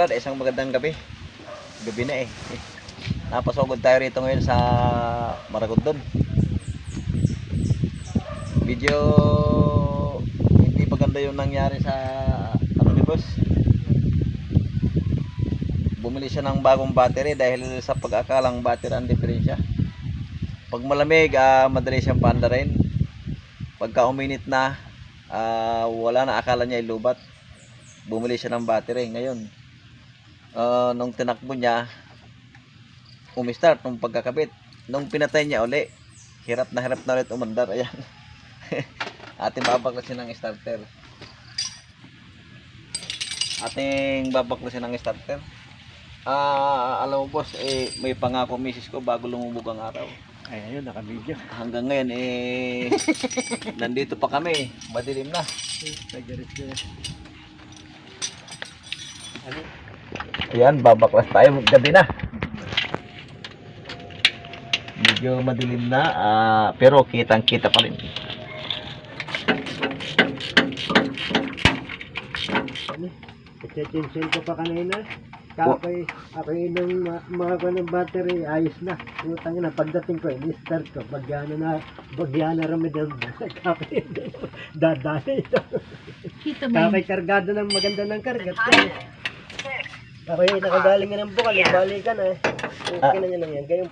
kabrad, isang magandang gabi. Gabi na eh. Napasugod tayo rito ngayon sa Maragondon. Medyo hindi maganda yung nangyari sa ano ni boss. Bumili siya ng bagong battery dahil sa pag-akalang battery ang diferensya. Pag malamig, ah, madali siyang paandarin. Pagka uminit na, ah, wala na akala niya ilubat bumili siya ng battery ngayon uh, nung tinakbo niya umistart nung pagkakabit. Nung pinatay niya uli hirap na hirap na ulit umandar ayan. Ating babaklasin ng starter. Ating babaklasin ng starter. Ah alam mo boss eh, may pangako misis ko bago lumubog ang araw. Ay, ayun, naka-video. hanggang ngayon eh nandito pa kami. Madilim na. Yan. Ano? Ayan, babaklas tayo. Gabi na. Medyo madilim na, ah, pero kitang-kita pa rin. Ano? Ito-tension ko pa kanina. Kapay, ako nung mga ko ng battery, ayos na. Utang na, pagdating ko, ini-start ko. Bagyana na, bagyana rami ng kapay. Dadali ito. Kita mo Kapay kargado ng maganda ng kargat. Ako yung nakagaling nga ng bukal, eh, balikan eh. Okay na yun lang yan. Kayo,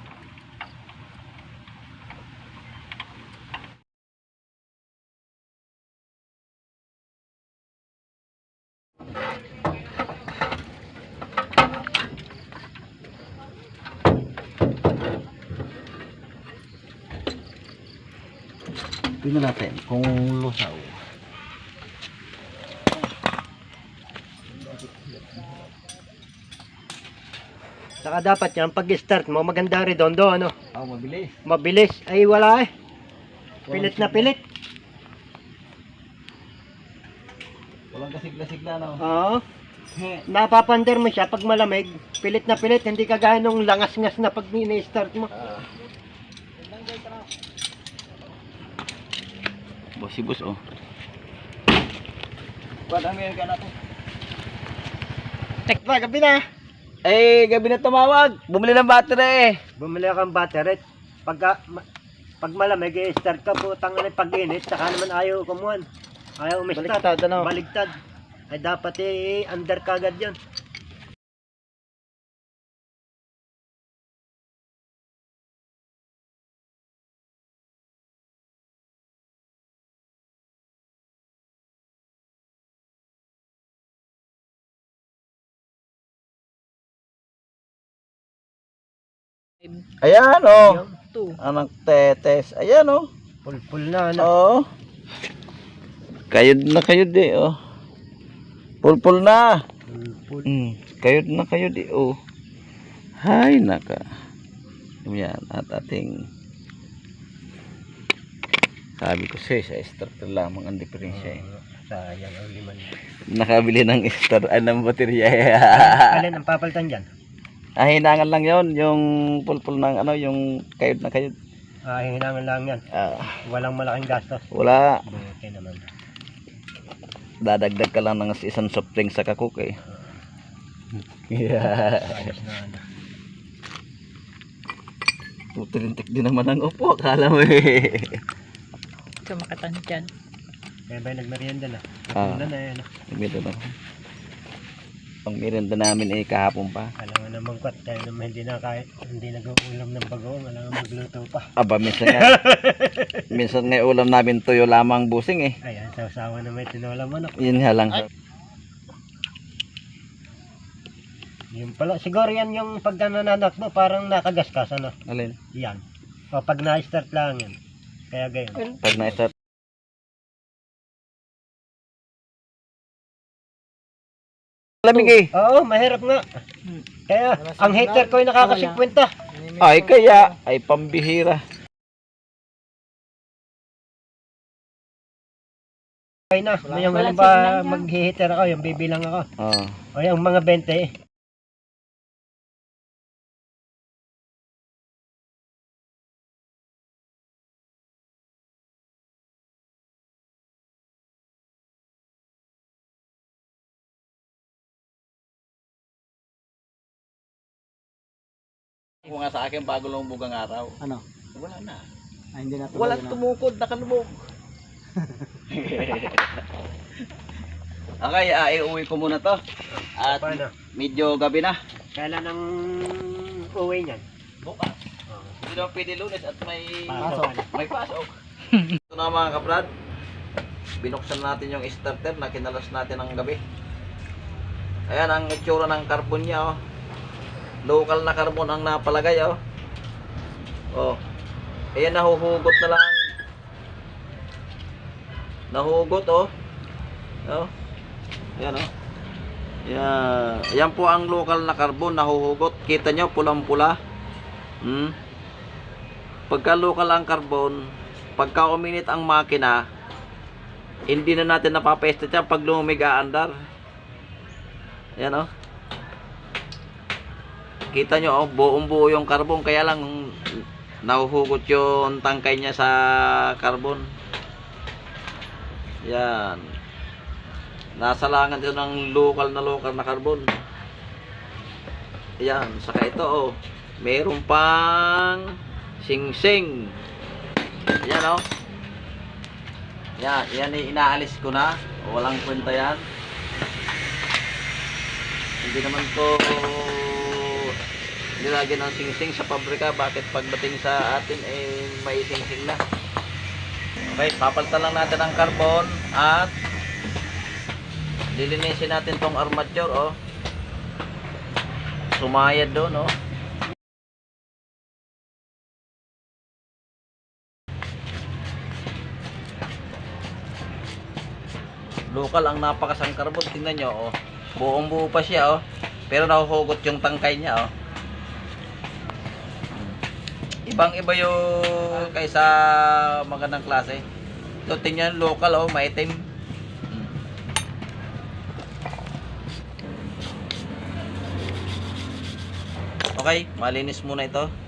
Tingnan natin kung lusaw. Saka dapat yan, pag-start mo, maganda redondo, ano. Oh, mabilis. Mabilis. Ay, wala eh. Pilit na pilit. Walang kasigla-sigla, no? Oo. Napapander mo siya pag malamig. Pilit na pilit. Hindi kagaya nung langas-ngas na pag ni-start mo. Ah. Boss, si boss, oh. Meron ka natin? Tekpa, gabi na. Eh, gabi na tumawag. Bumili ng battery. Bumili ako ng battery. Pagka, ma- pag malamig, i-start ka po. Tangan pag init. Saka naman ayaw kumuhan. Ayaw umistart. Baliktad, ano? Baligtad. Ay dapat i-under kagad yun. Ayan, oh. Yung two. Anak tetes. Ayan, oh. Pul-pul na. Ano? Oo. Kayod na kayod eh, oh. Pulpul na. Pul-pul. Hmm, kayod na kayod eh, oh. Hay, naka. Yan, at ating sabi ko siya, sa starter lamang ang diferensya eh. Sayang ang liman. Nakabili ng star, ay, ng baterya. Alin ang papalitan dyan? Ah, hinangan lang yon yung pulpul ng ano, yung kayod na kayod. Ah, hinangan lang yan. Ah, Walang malaking gastos. wala, Okay naman. dadagdag ka lang ng isang soft drink sa kakuk eh. Yeah. Ayos na ano. Din naman ang upo, akala mo eh. Sumakatan dyan. Kaya ba nagmerienda na? Ah. Ano na yan? Meron ako. Ang merienda namin eh kahapon pa. Alam mo naman kot, tayo naman hindi na kahit hindi nag-uulam ng bagoong, alam mo magluto pa. Aba, minsan nga. minsan nga ulam namin tuyo lamang busing eh. Ayan, sa usawa na may tinola manok. Yun nga lang. Yung pala, siguro yan yung pagka nananak mo, parang nakagaskas, ano? Alin? Yan. O pag na-start lang yan. Kaya gayon. Pag na-start. Lamig eh. Oo, mahirap nga. Kaya, ang hater ko ay nakakasikwenta. Ay kaya, ay pambihira. Kaya na, yung halimbawa mag-hater ako, yung bibilang ako. Oh. O yung mga 20, Kung nga sa akin bago lumubog ang araw. Ano? Wala na. Ay, hindi na Walang tumukod, nakalubog. okay, ah, iuwi ko muna to. At Paano? medyo gabi na. Kailan ang uwi niyan? Bukas. Hindi naman pwede lunes at may Pasok. may pasok. Ito na mga kabrad. Binuksan natin yung starter na kinalas natin ng gabi. Ayan ang itsura ng carbon niya oh. Local na carbon ang napalagay oh. Oh. Ayan nahuhugot na lang. Nahugot oh. Oh. Ayan oh. Yan. Yan po ang local na carbon nahuhugot. Kita nyo pulang-pula. Hmm. Pagka local ang carbon, pagka uminit ang makina, hindi na natin napapesta siya pag lumamig aandar. Yan oh. Kita nyo oh, buong buo yung carbon kaya lang nahuhugot yung tangkay niya sa carbon. Yan. Nasa langan ito ng local na local na carbon. Yan, saka ito oh. Meron pang sing-sing. Yan oh. Yan, yan inaalis ko na. Walang kwenta yan. Hindi naman to nilagyan ng sing-sing sa pabrika. Bakit pagdating sa atin eh may sing-sing na. Okay, papalitan lang natin ang carbon at lilinisin natin tong armature oh. Sumayad doon oh. Local ang napakasang carbon. Tingnan nyo, oh. Buong buo pa siya, oh. Pero nahuhugot yung tangkay niya, oh. Ibang iba yung kaysa magandang klase. Ito, tingnan local, oh. Maitim. Okay, malinis muna ito.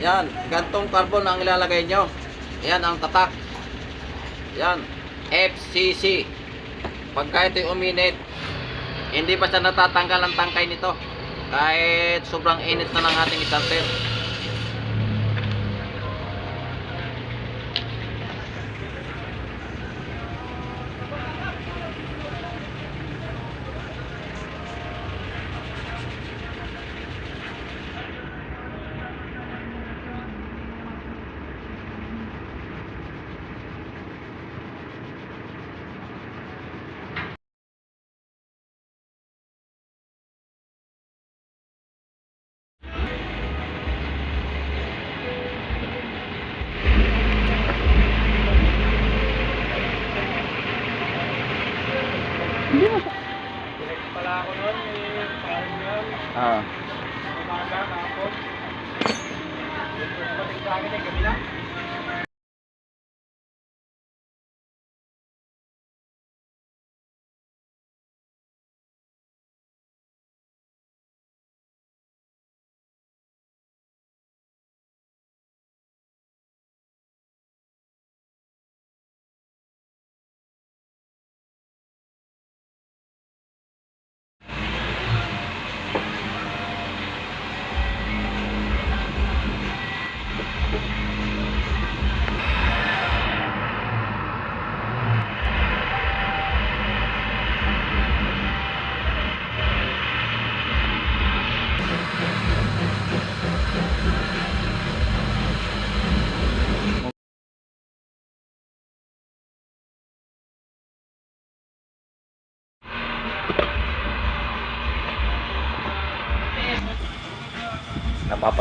Yan, gantong carbon ang ilalagay nyo. Yan ang tatak. Yan, FCC. Pagka ito'y uminit, hindi pa siya natatanggal ang tangkay nito. Kahit sobrang init na ng ating starter. Yan,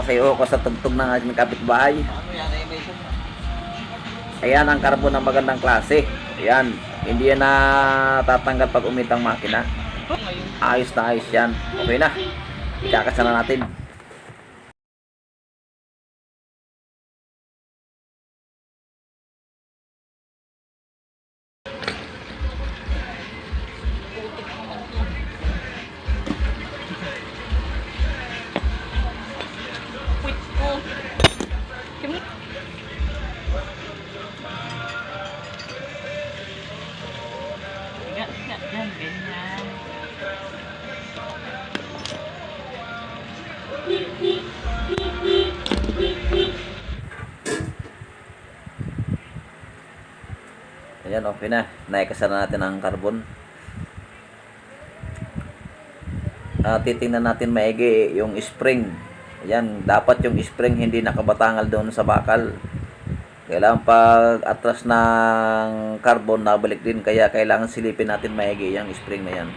Napapasayo ako sa tugtog ng ating kapitbahay. Ayan ang carbon ng magandang klase. Ayan, hindi yan na tatanggal pag umitang makina. Ayos na ayos yan. Okay na. Ikakasa na natin. Ayan, okay na. Naikasa na natin ang carbon. Ah, titingnan natin maigi yung spring. Ayan, dapat yung spring hindi nakabatangal doon sa bakal. Kailangan pag atras ng carbon nabalik din kaya kailangan silipin natin maigi yung spring na yan.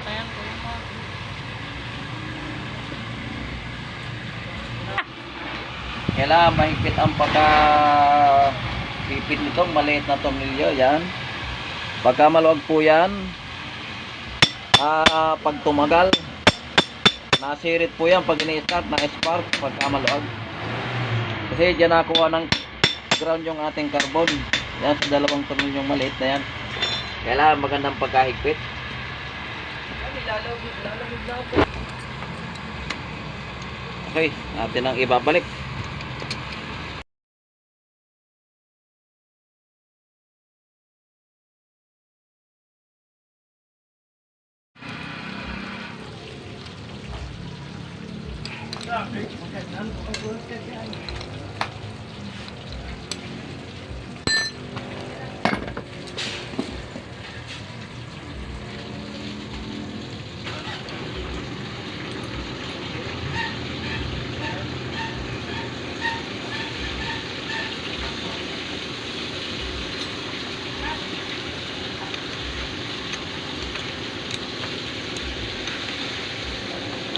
Kaya ko yung mga Kailangan mahigpit ang pagka pipit nitong maliit na tornilyo. Yan. Pagka maluwag po yan, ah, pag tumagal, nasirit po yan pag ini-start na spark pagka maluwag. Kasi dyan nakuha ng ground yung ating carbon. Yan sa dalawang tornilyong maliit na yan. Kailangan magandang pagkahigpit. Okay, natin ang ibabalik.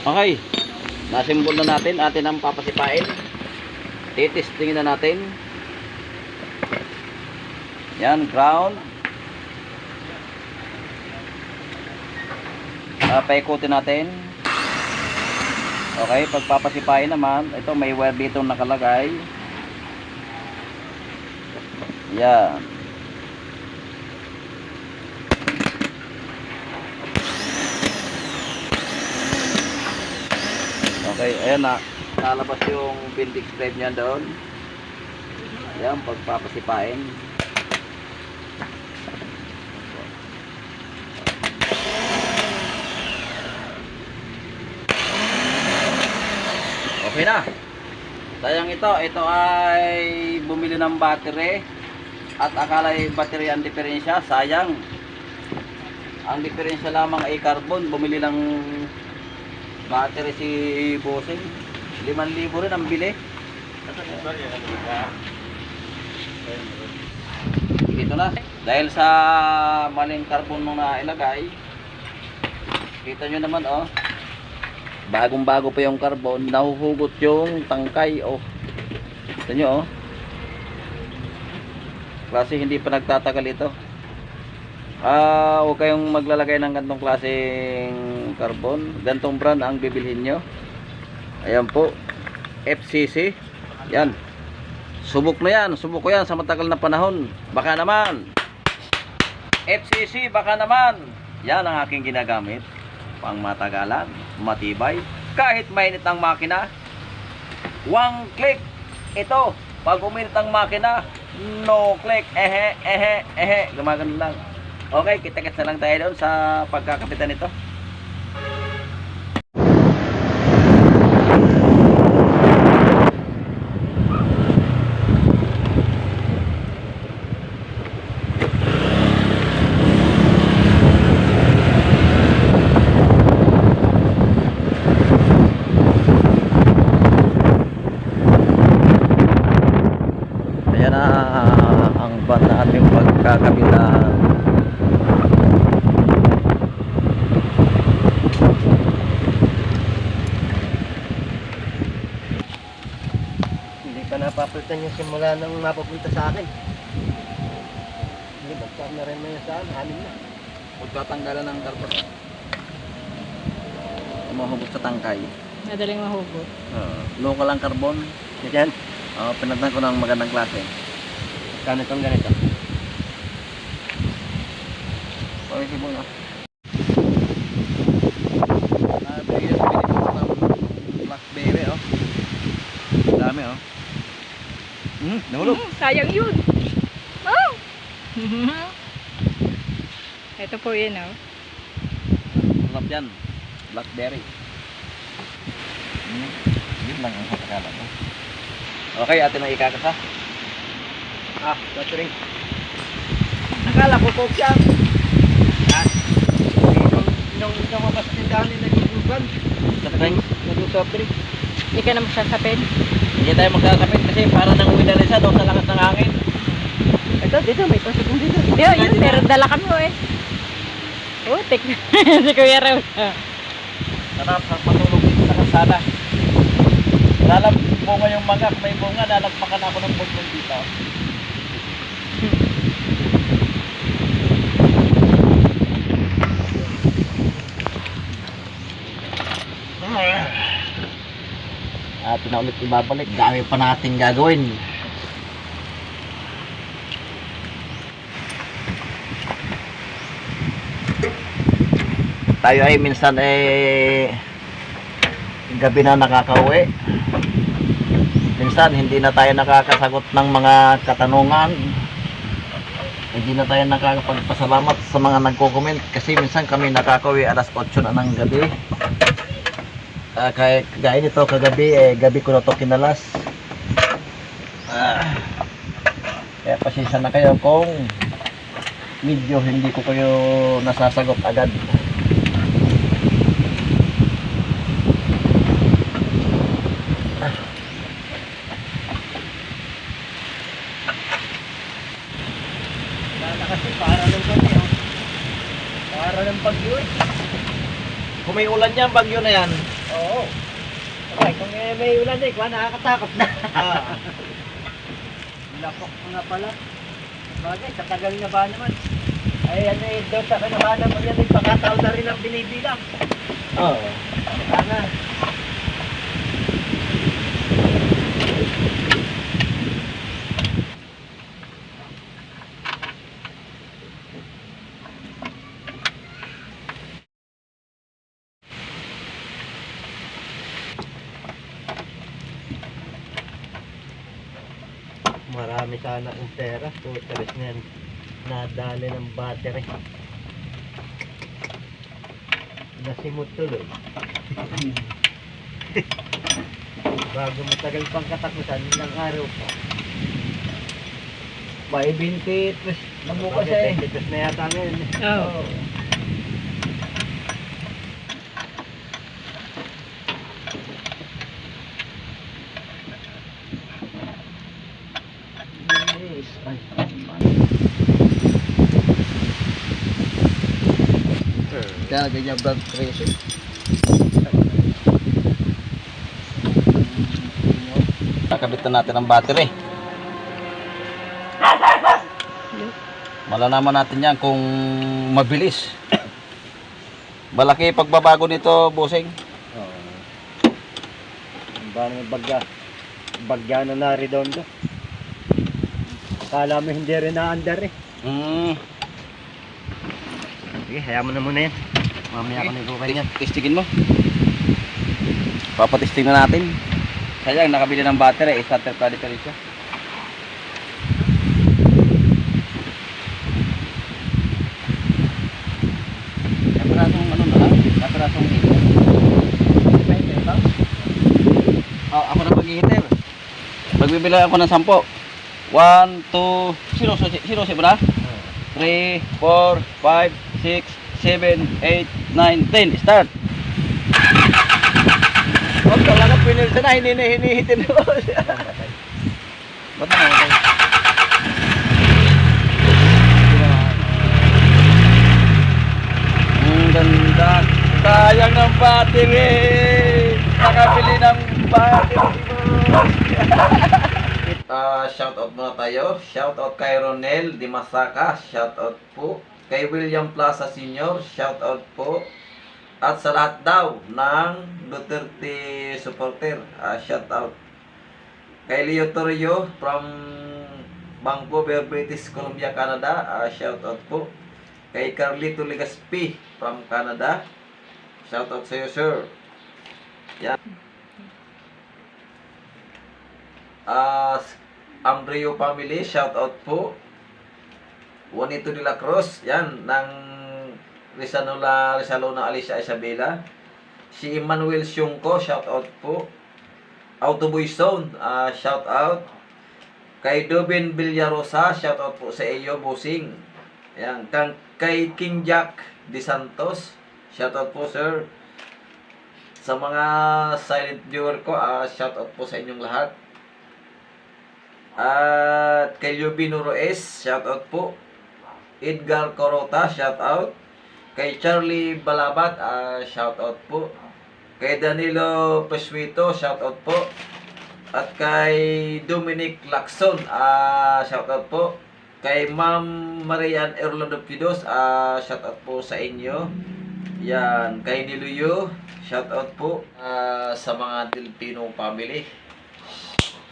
Okay. Nasimbol na natin. Atin ang papasipain. Titistingin na natin. Yan, ground. Uh, natin. Okay, pagpapasipain naman, ito may wire dito nakalagay. Yan. Okay, ayan na. Lalabas yung building frame niya doon. Ayan, pagpapasipain. Okay na. Sayang ito, ito ay bumili ng battery at akala ay battery ang diferensya, sayang. Ang diferensya lamang ay carbon, bumili ng battery si Bossing. 5,000 rin ang bili. Dito na. Dahil sa maling carbon nung nailagay, kita nyo naman oh, bagong bago pa yung carbon, nahuhugot yung tangkay oh. Kita nyo oh. Klase hindi pa nagtatagal ito. Ah, huwag kayong maglalagay ng gantong klaseng carbon. Gantong brand ang bibilhin nyo. Ayan po. FCC. Yan. Subok na yan. Subok ko yan sa matagal na panahon. Baka naman. FCC, baka naman. Yan ang aking ginagamit. Pang matagalan, matibay. Kahit mainit ang makina. One click. Ito. Pag uminit ang makina, no click. Ehe, ehe, ehe. Gumagano lang. Okay, kita-kits na lang tayo doon sa pagkakapitan nito. Ayan na ang van na pagkakabitan. Hindi pa napapalitan yung simula nang mapapunta sa akin. Hindi, basta na rin na sa akin. Anim na. Huwag tatanggalan ng carbon. Mahugot sa tangkay. Madaling mahugot. Uh, local ang carbon. Yan. Uh, pinagdan ko ng magandang klase. Kano itong ganito? Okay, si Boy. Ah, bigyan sa pinipot ng blackberry, oh. Dami, oh. Hmm, nahulog. Mm, sayang yun. Oh! Ito po yun, oh. Sarap yan. Blackberry. Hmm, yun lang ang akala ko. Okay, atin ang ikakasa. Ah, battery. Akala ko coke yan. Nung, din dahil nagigugan. Soft drink. Nag-soft drink. Hindi ka na magsasapin. Hindi tayo magsasapit kasi para nang uwi na rin siya doon sa lakas ng hangin. Ito, dito, may pasok dito. Yo, yun, pero dala kami, oh, eh. Oh, tik si Kuya Raul. Sarap sa patulog dito sa kalsada. Lalag bunga yung mangga, kung may bunga, lalagpakan ako ng bunga dito. At na ulit ibabalik, dami pa natin gagawin. Tayo ay minsan eh gabi na nakakauwi. Minsan hindi na tayo nakakasagot ng mga katanungan. Hindi na tayo nakakapagpasalamat sa mga nagko-comment kasi minsan kami nakakauwi alas 8 na ng gabi. Ah, kaya gaya nito kagabi eh gabi ko na to kinalas. Ah, kaya pasensya na kayo kung medyo hindi ko kayo nasasagot agad. Kung may ulan yan, bagyo na yan. Kung eh, may ulan eh, kuha nakakatakot na. Ah. Lapok nga pala. Bagay, sa tagal na ba naman? Ay, ano eh, doon sa kanahanan mo yan, eh, pakataon na rin ang binibilang. Oo. Sana. Marami sana akong pera. Tuteres na yan. Nadali ng battery. Nasimot tuloy. Bago matagal pang katapusan, ilang araw pa. May 23 na bukas eh. Tigas na yata ngayon. eh. Oh. Kaya ganyan blood pressure. Kakabit na natin ang battery. Malalaman natin yan kung mabilis. Malaki pagbabago nito, bossing. Oo. Ba naman bagya. Bagya na na redondo. Akala mo hindi rin na-under eh. Mm. Sige, hayaan mo na muna yan. Mamaya ko na ikukan yan. Testingin mo. Papatesting na natin. Sayang, nakabili ng battery. Starter pa pa rin siya. Kaparasong ano na lang? Kaparasong heater. Oh, ako na mag-heater. Magbibila ako ng sampo. 1, 2, sino susi? Sino susi mo na? 3, 4, 5, 6, 7, 8, 9, 10. Start! Huwag ka lang ang pinil na, hinihinihitin mo. Ba't na Ang ganda. Sayang ng battery. Nakabili ng battery Ah, shout out muna tayo. Shout out kay Ronel Dimasaka. Shout out po. Kay William Plaza Senior. Shout out po. At sa lahat daw ng Duterte supporter. Ah, shout out. Kay Leo Torrio from Vancouver, British Columbia, Canada. Ah, shout out po. Kay Carlito Legaspi from Canada. Shout out sa iyo, sir. Yan. Ah, Ambreo family, shout out po. Juanito de la Cruz, yan, ng Rizanola, Rizalona, Alicia Isabela. Si Emmanuel Syungko, shout out po. Autoboy Zone, ah, shout out. Kay Dubin Villarosa, shout out po sa iyo, bossing. Yan, kang, kay King Jack De Santos, shout out po, sir. Sa mga silent viewer ko, ah, shout out po sa inyong lahat. At kay Lubino Roes, shout out po. Edgar Corota, shout out. Kay Charlie Balabat, ah, shout out po. Kay Danilo Pesuito, shout out po. At kay Dominic Lacson, ah, shout out po. Kay Ma'am Marian Erlando Pidos, ah, shout out po sa inyo. Yan, kay Niluyo, shout out po ah, sa mga Filipino family.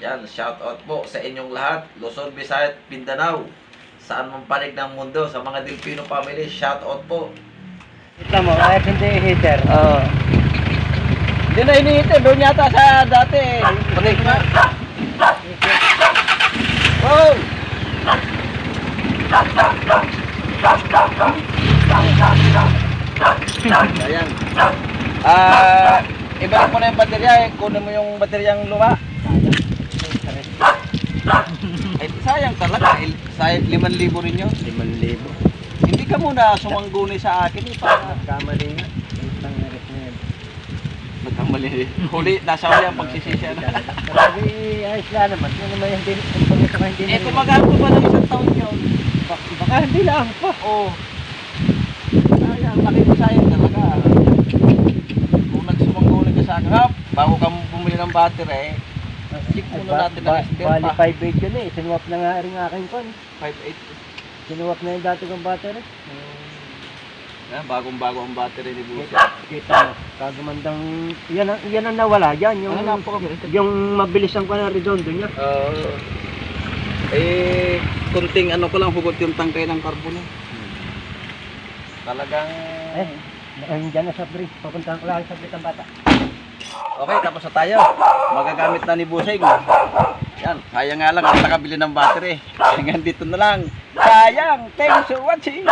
Yan, shout out po sa inyong lahat. Luzon, Visayas, Mindanao. Saan man panig ng mundo sa mga Filipino family, shout out po. Kita mo, kahit hindi heater. Oo. Hindi na hinihintay. Doon yata sa dati. Panig na. Wow! Ayan. Ah, ibalik mo na yung baterya eh. Kunin mo yung bateryang luma. Ay, sayang talaga. Il- Sayang 5,000 rin yun. 5,000. Hindi ka muna sumangguni sa akin eh. Para Kamali nga. Isang naris na yan. Nagkamali. Huli, nasa huli ang pagsisisya na. Grabe, ayos lang naman. Ano naman yung hindi, kung hindi Eh, kung mag-aako pa ng isang taon yun. Bak- Baka hindi lang pa. Oo. Sayang, laki mo sayang talaga. Kung nagsumangguni ka sa akin, ha, bago ka bumili ng battery, check muna natin ang Bali pa. 5.8 yun eh. Sinuwap na nga rin aking kon. 5.8. Sinuwap na yung dati kong battery. Yan, bagong-bago ang battery ni Busi. Kita, mo. Kagumandang, yan yan ang nawala dyan. Yung, Ano, napakabilis. yung mabilis ang kanya redondo niya. Oo. eh, kunting ano ko lang, hugot yung tangkay ng carbon. eh. Talagang... Eh, ayun dyan na sa bridge. Papuntahan ko lang sa bridge ang bata. Okay, tapos na tayo. Magagamit na ni Busing. Yan, sayang nga lang, ang nakabili ng battery. Hanggang dito na lang. Sayang! Thanks for watching!